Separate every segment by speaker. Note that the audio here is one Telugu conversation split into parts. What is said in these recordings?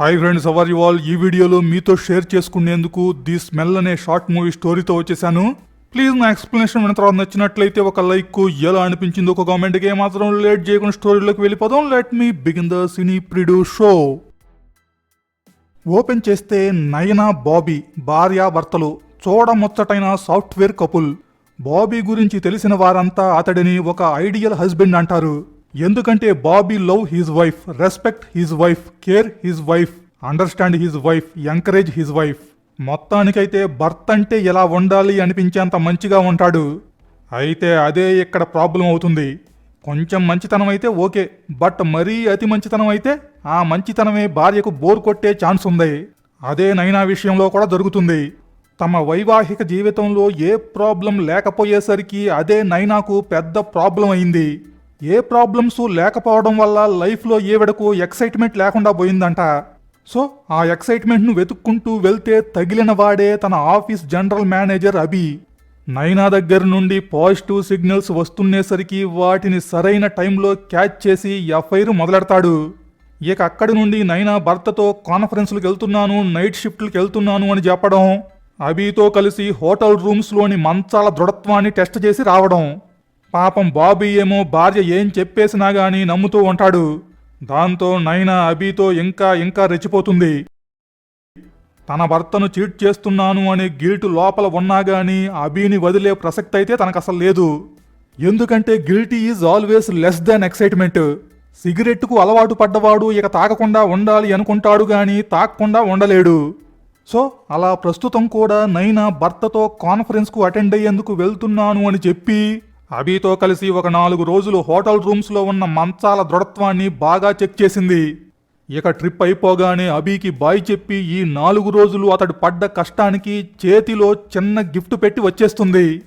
Speaker 1: Hi friends how are you all ఈ వీడియోలో మీతో షేర్ చేసుకునేందుకు ది స్మెల్ అనే షార్ట్ మూవీ స్టోరీతో వచ్చేసాను. ప్లీజ్ నా ఎక్స్ప్లెనేషన్ విన్న తర్వాత నచ్చినట్లయితే ఒక లైక్ ఎలా అనిపించిందో ఒక కామెంట్కి ఏమాత్రం లేట్ చేయకుండా స్టోరీలోకి వెళ్ళిపోదాం. లెట్ మీ బిగిన్ ద సినీ ప్రిడు షో ఓపెన్ చేస్తే నయనా బాబీ భార్యాభర్తలు చూడముచ్చటైన సాఫ్ట్వేర్ కపుల్ బాబీ గురించి తెలిసిన వారంతా అతడిని ఒక ఐడియల్ హస్బెండ్ అంటారు. ఎందుకంటే Bobby love his wife respect his wife care his wife understand his wife encourage his wife. మొత్తానికైతే భర్త అంటే ఎలా ఉండాలి అనిపించేంత మంచిగా ఉంటాడు. అయితే అదే ఇక్కడ ప్రాబ్లం అవుతుంది. కొంచెం మంచితనం అయితే ఓకే బట్ మరీ అతి మంచితనం అయితే ఆ మంచితనమే భార్యకు బోర్ కొట్టే ఛాన్స్ ఉంది. అదే నైనా విషయంలో కూడా జరుగుతుంది. తమ వైవాహిక జీవితంలో ఏ ప్రాబ్లం లేకపోయేసరికి అదే నైనాకు పెద్ద ప్రాబ్లం అయింది. ఏ ప్రాబ్లమ్స్ లేకపోవడం వల్ల లైఫ్లో ఏవిడకు ఎక్సైట్మెంట్ లేకుండా పోయిందంట. సో ఆ ఎక్సైట్మెంట్ను వెతుక్కుంటూ వెళ్తే తగిలిన వాడే తన ఆఫీస్ జనరల్ మేనేజర్ అభి. నైనా దగ్గర నుండి పాజిటివ్ సిగ్నల్స్ వస్తున్నేసరికి వాటిని సరైన టైంలో క్యాచ్ చేసి ఎఫ్ఐఆర్ మొదలెడతాడు. ఇక అక్కడి నుండి నైనా భర్తతో కాన్ఫరెన్స్లకు వెళ్తున్నాను నైట్ షిఫ్ట్లకు వెళ్తున్నాను అని చెప్పడం అభితో కలిసి హోటల్ రూమ్స్లోని మంచాల దృఢత్వాన్ని టెస్ట్ చేసి రావడం. పాపం బాబీ ఏమో భార్య ఏం చెప్పేసినా గానీ నమ్ముతూ ఉంటాడు. దాంతో నైనా అభితో ఇంకా ఇంకా రెచ్చిపోతుంది. తన భర్తను చీట్ చేస్తున్నాను అనే గిల్ట్ లోపల ఉన్నా గానీ అభిని వదిలే ప్రసక్తి అయితే తనకు అసలు లేదు. ఎందుకంటే guilty is always less than excitement. సిగరెట్కు అలవాటు పడ్డవాడు ఇక తాగకుండా ఉండాలి అనుకుంటాడు గాని తాగకుండా ఉండలేడు. సో అలా ప్రస్తుతం కూడా నైనా భర్తతో కాన్ఫరెన్స్కు అటెండ్ అయ్యేందుకు వెళ్తున్నాను అని చెప్పి అభితో కలిసి ఒక నాలుగు రోజులు హోటల్ రూమ్స్లో ఉన్న మంచాల దృఢత్వాన్ని బాగా చెక్ చేసింది. ఇక ట్రిప్ అయిపోగానే అభికి బాయ్ చెప్పి ఈ నాలుగు రోజులు అతడు పడ్డ కష్టానికి చేతిలో చిన్న గిఫ్ట్ పెట్టి వచ్చేస్తుంది.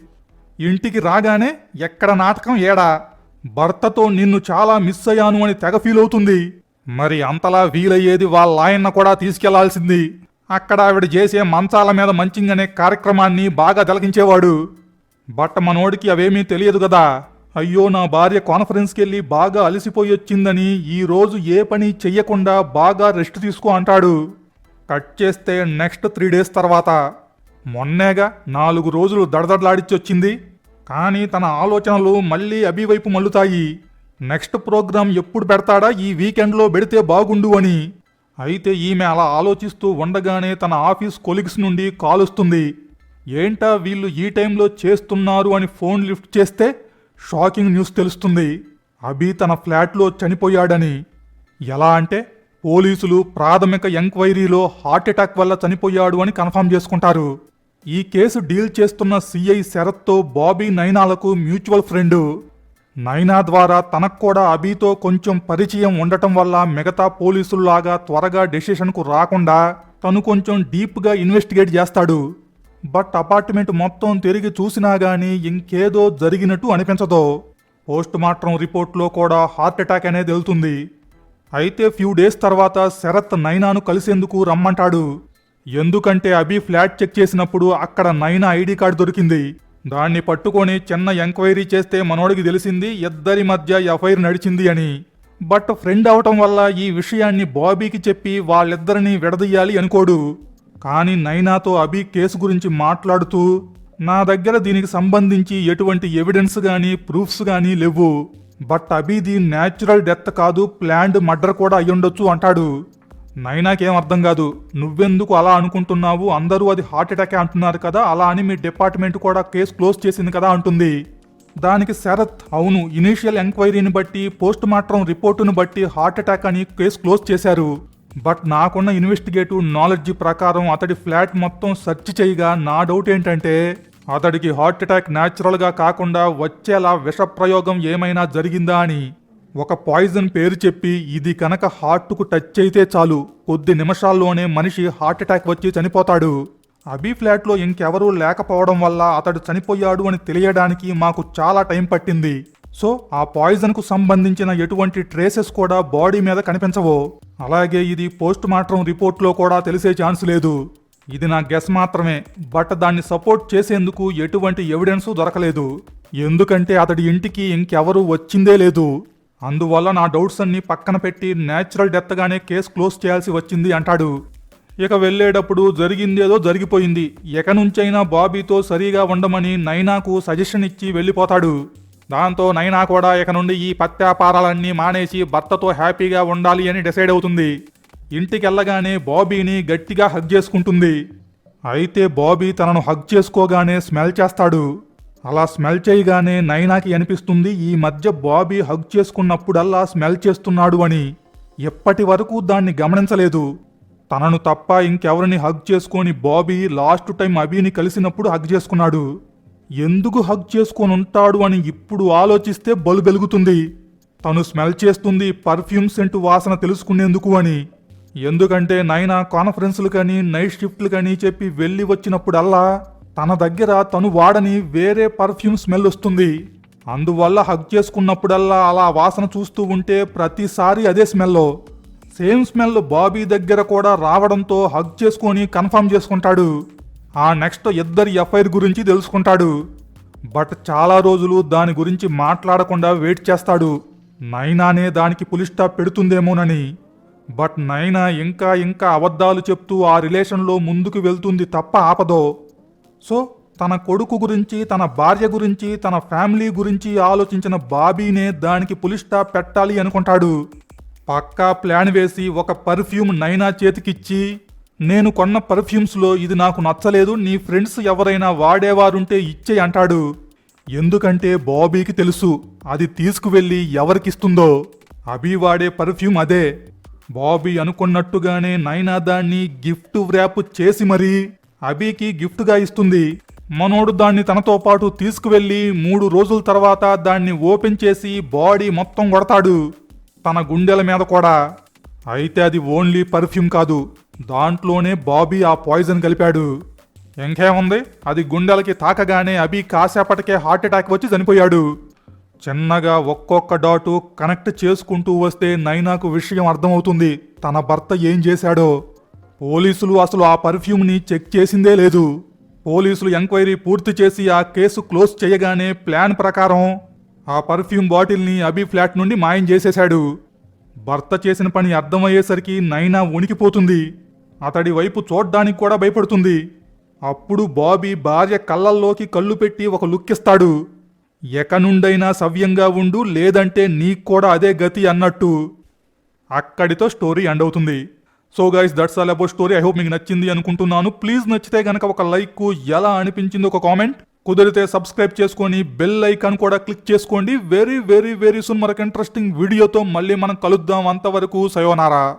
Speaker 1: ఇంటికి రాగానే ఎక్కడ నాటకం ఏడా? భర్తతో నిన్ను చాలా మిస్ అయ్యాను అని తెగ ఫీల్ అవుతుంది. మరి అంతలా వీలయ్యేది వాళ్ళ ఆయన కూడా తీసుకెళ్ళాల్సింది. అక్కడ ఆవిడ చేసే మంచాల మీద మంచింగ్ అనే కార్యక్రమాన్ని బాగా తిలకించేవాడు. బట్ మనోడికి అవేమీ తెలియదు కదా అయ్యో నా భార్య కాన్ఫరెన్స్కి వెళ్ళి బాగా అలసిపోయి వచ్చిందని ఈ రోజు ఏ పని చెయ్యకుండా బాగా రెస్ట్ తీసుకో అంటాడు. కట్ చేస్తే నెక్స్ట్ త్రీ డేస్ తర్వాత. మొన్నేగా నాలుగు రోజులు దడదడలాడిచ్చి వచ్చింది. కానీ తన ఆలోచనలు మళ్ళీ అభివైపు మల్లుతాయి నెక్స్ట్ ప్రోగ్రాం ఎప్పుడు పెడతాడా ఈ వీకెండ్లో పెడితే బాగుండు అని. అయితే ఈమె అలా ఆలోచిస్తూ ఉండగానే తన ఆఫీస్ కొలిగ్స్ నుండి కాలుస్తుంది ఏంటా వీళ్ళు ఈ టైంలో చేస్తున్నారు అని ఫోన్ లిఫ్ట్ చేస్తే షాకింగ్ న్యూస్ తెలుస్తుంది. అభి తన ఫ్లాట్లో చనిపోయాడని. ఎలా అంటే పోలీసులు ప్రాథమిక ఎంక్వైరీలో హార్ట్అటాక్ వల్ల చనిపోయాడు అని కన్ఫర్మ్ చేసుకుంటారు. ఈ కేసు డీల్ చేస్తున్న సిఐ శరత్తో బాబీ నైనాలకు మ్యూచువల్ ఫ్రెండు. నైనా ద్వారా తనకు కూడా అభితో కొంచెం పరిచయం ఉండటం వల్ల మిగతా పోలీసుల్లాగా త్వరగా డెసిషన్కు రాకుండా తను కొంచెం డీప్గా ఇన్వెస్టిగేట్ చేస్తాడు. బట్ అపార్ట్మెంట్ మొత్తం తిరిగి చూసినా గానీ ఇంకేదో జరిగినట్టు అనిపించదు. పోస్ట్ మార్టం రిపోర్ట్లో కూడా హార్ట్ అటాక్ అనేది వెళ్తుంది అయితే ఫ్యూ డేస్ తర్వాత శరత్ నైనాను కలిసేందుకు రమ్మంటాడు. ఎందుకంటే అభి ఫ్లాట్ చెక్ చేసినప్పుడు అక్కడ నైనా ఐడి కార్డు దొరికింది. దాన్ని పట్టుకొని చిన్న ఎంక్వైరీ చేస్తే మనోడికి తెలిసింది ఇద్దరి మధ్య ఎఫ్ఐఆర్ నడిచింది అని. బట్ ఫ్రెండ్ అవటం వల్ల ఈ విషయాన్ని బాబీకి చెప్పి వాళ్ళిద్దరిని విడదీయాలి అనుకోడు. కానీ నైనాతో అభి కేసు గురించి మాట్లాడుతూ నా దగ్గర దీనికి సంబంధించి ఎటువంటి ఎవిడెన్స్ కానీ ప్రూఫ్స్ కానీ లేవు. బట్ అభిది న్యాచురల్ డెత్ కాదు ప్లాన్డ్ మర్డర్ కూడా అయ్యుండొచ్చు అంటాడు. నైనాకేం అర్థం కాదు. నువ్వెందుకు అలా అనుకుంటున్నావు? అందరూ అది హార్ట్ అటాకే అంటున్నారు కదా అలా అని మీ డిపార్ట్మెంట్ కూడా కేసు క్లోజ్ చేసింది కదా అంటుంది. దానికి శరత్ అవును ఇనీషియల్ ఎంక్వైరీని బట్టి పోస్ట్ మార్టం రిపోర్టును బట్టి హార్ట్ అటాక్ అని కేసు క్లోజ్ చేశారు. బట్ నాకున్న ఇన్వెస్టిగేటివ్ నాలెడ్జ్ ప్రకారం అతడి ఫ్లాట్ మొత్తం సెర్చ్ చేయగా నా డౌట్ ఏంటంటే అతడికి హార్ట్ అటాక్ న్యాచురల్గా కాకుండా వచ్చేలా విషప్రయోగం ఏమైనా జరిగిందా అని. ఒక పాయిజన్ పేరు చెప్పి ఇది కనుక హార్ట్కు టచ్ అయితే చాలు. కొద్ది నిమిషాల్లోనే మనిషి హార్ట్ అటాక్ వచ్చి చనిపోతాడు. అబీ ఫ్లాట్లో ఇంకెవరూ లేకపోవడం వల్ల అతడు చనిపోయాడు అని తెలియడానికి మాకు చాలా టైం పట్టింది. సో ఆ పాయిజన్కు సంబంధించిన ఎటువంటి ట్రేసెస్ కూడా బాడీ మీద కనిపించవు. అలాగే ఇది పోస్ట్ మార్టం రిపోర్ట్లో కూడా తెలిసే ఛాన్స్ లేదు. ఇది నా గెస్ మాత్రమే. బట్ దాన్ని సపోర్ట్ చేసేందుకు ఎటువంటి ఎవిడెన్స్ దొరకలేదు. ఎందుకంటే అతడి ఇంటికి ఇంకెవరూ వచ్చిందే లేదు. అందువల్ల నా డౌట్స్ అన్ని పక్కన పెట్టి న్యాచురల్ డెత్గానే కేసు క్లోజ్ చేయాల్సి వచ్చింది అంటాడు. ఇక వెళ్ళేటప్పుడు జరిగిందేదో జరిగిపోయింది. ఎక నుంచైనా బాబీతో సరిగా ఉండమని నైనాకు సజెషన్ ఇచ్చి వెళ్ళిపోతాడు. దాంతో నైనా కూడా ఇక నుండి ఈ పత్యాపారాలన్నీ మానేసి భర్తతో హ్యాపీగా ఉండాలి అని డిసైడ్ అవుతుంది. ఇంటికెళ్ళగానే బాబీని గట్టిగా హగ్ చేసుకుంటుంది. అయితే బాబీ తనను హగ్ చేసుకోగానే స్మెల్ చేస్తాడు. అలా స్మెల్ చేయగానే నైనాకి అనిపిస్తుంది ఈ మధ్య బాబీ హగ్ చేసుకున్నప్పుడల్లా స్మెల్ చేస్తున్నాడు అని. ఎప్పటి వరకు దాన్ని గమనించలేదు. తనను తప్ప ఇంకెవరిని హగ్ చేసుకొని బాబీ లాస్ట్ టైం అభిని కలిసినప్పుడు హగ్ చేసుకున్నాడు. ఎందుకు హగ్ చేసుకొని ఉంటాడు అని ఇప్పుడు ఆలోచిస్తే బలు వెలుగుతుంది. తను స్మెల్ చేస్తుంది పర్ఫ్యూమ్ సెంటు వాసన తెలుసుకునేందుకు అని. ఎందుకంటే నైనా కాన్ఫరెన్స్లు కానీ నైట్ షిఫ్ట్లు కానీ చెప్పి వెళ్ళి వచ్చినప్పుడల్లా తన దగ్గర తను వాడని వేరే పర్ఫ్యూమ్ స్మెల్ వస్తుంది. అందువల్ల హగ్ చేసుకున్నప్పుడల్లా అలా వాసన చూస్తూ ఉంటే ప్రతిసారి అదే స్మెల్లో. సేమ్ స్మెల్ బాబీ దగ్గర కూడా రావడంతో హగ్ చేసుకొని కన్ఫర్మ్ చేసుకుంటాడు. ఆ నెక్స్ట్ ఇద్దరి ఎఫ్ఐఆర్ గురించి తెలుసుకుంటాడు. బట్ చాలా రోజులు దాని గురించి మాట్లాడకుండా వెయిట్ చేస్తాడు. నైనానే దానికి పులి స్టాప్ పెడుతుందేమోనని. బట్ నైనా ఇంకా ఇంకా అబద్ధాలు చెప్తూ ఆ రిలేషన్లో ముందుకు వెళ్తుంది తప్ప ఆపదో. సో తన కొడుకు గురించి తన భార్య గురించి తన ఫ్యామిలీ గురించి ఆలోచించిన బాబీనే దానికి పులి స్టాప్ పెట్టాలి అనుకుంటాడు. పక్కా ప్లాన్ వేసి ఒక పర్ఫ్యూమ్ నైనా చేతికిచ్చి నేను కొన్న పర్ఫ్యూమ్స్లో ఇది నాకు నచ్చలేదు నీ ఫ్రెండ్స్ ఎవరైనా వాడేవారుంటే ఇచ్చే అంటాడు. ఎందుకంటే బాబీకి తెలుసు అది తీసుకువెళ్ళి ఎవరికిస్తుందో. అభి వాడే పర్ఫ్యూమ్ అదే. బాబీ అనుకున్నట్టుగానే నైనా దాన్ని గిఫ్ట్ వ్రాప్ చేసి మరీ అభికి గిఫ్ట్గా ఇస్తుంది. మనోడు దాన్ని తనతో పాటు తీసుకువెళ్ళి మూడు రోజుల తర్వాత దాన్ని ఓపెన్ చేసి బాడీ మొత్తం కొడతాడు తన గుండెల మీద కూడా. అయితే అది ఓన్లీ పర్ఫ్యూమ్ కాదు దాంట్లోనే బాబీ ఆ పాయిజన్ కలిపాడు. ఇంకేముంది? అది గుండెలకి తాకగానే అభి కాసేపటికే హార్ట్ అటాక్ వచ్చి చనిపోయాడు. చిన్నగా ఒక్కొక్క డాటు కనెక్ట్ చేసుకుంటూ వస్తే నైనాకు విషయం అర్థమవుతుంది. తన భర్త ఏం చేశాడో. పోలీసులు అసలు ఆ పర్ఫ్యూమ్ని చెక్ చేసిందే లేదు. పోలీసులు ఎంక్వైరీ పూర్తి చేసి ఆ కేసు క్లోజ్ చేయగానే ప్లాన్ ప్రకారం ఆ పర్ఫ్యూమ్ బాటిల్ని అభి ఫ్లాట్ నుండి మాయం చేసేశాడు. భర్త చేసిన పని అర్థమయ్యేసరికి నైనా ఉనికిపోతుంది. అతడి వైపు చూడ్డానికి కూడా భయపడుతుంది. అప్పుడు బాబీ భార్య కళ్ళల్లోకి కళ్ళు పెట్టి ఒక లుక్ ఇస్తాడు సవ్యంగా ఉండు లేదంటే నీకు కూడా అదే గతి అన్నట్టు. అక్కడితో స్టోరీ ఎండ్ అవుతుంది. So guys that's all about story. I hope మీకు నచ్చింది అనుకుంటున్నాను. ప్లీజ్ నచ్చితే గనక ఒక లైక్ ఎలా అనిపించింది ఒక కామెంట్. కుదిరితే సబ్స్క్రైబ్ చేసుకొని బెల్ ఐకాన్ కూడా క్లిక్ చేసుకోండి. వెరీ వెరీ వెరీ సున్ మరొక ఇంట్రెస్టింగ్ వీడియోతో మళ్ళీ మనం కలుద్దాం. అంతవరకు సయోనారా.